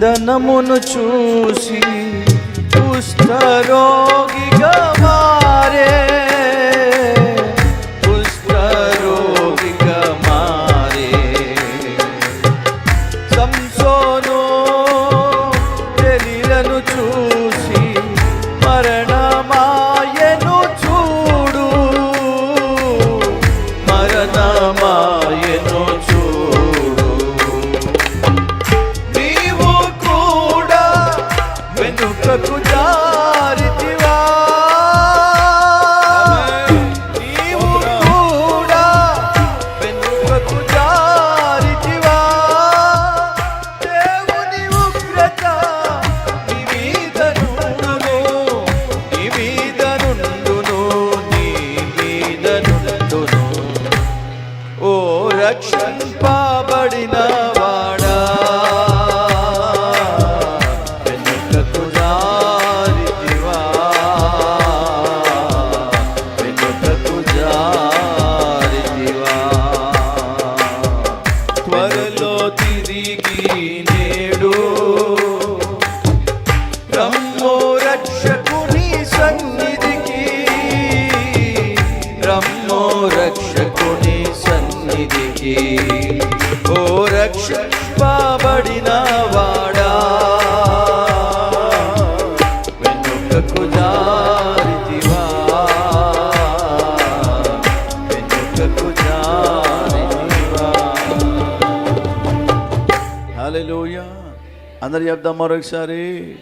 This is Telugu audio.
ధనమును చూసి కుష్ఠరోగిగా వెనుకకు జారితివా. నీవు కూడా వెనుకకు జారితివా. దేవుని ఉగ్రత నీ మీద నుండును నీ మీద నుండును నీ మీద నుండును. ఓ రక్షింపబడిన వాడా నేడు. రమ్మో రక్షకుని సన్నిధికి. రమ్మో రక్షకుని సన్నిధికి. ఓ రక్షింపబడిన వాడా హల్లెలూయా. అందరు చెప్దాం మరొకసారి.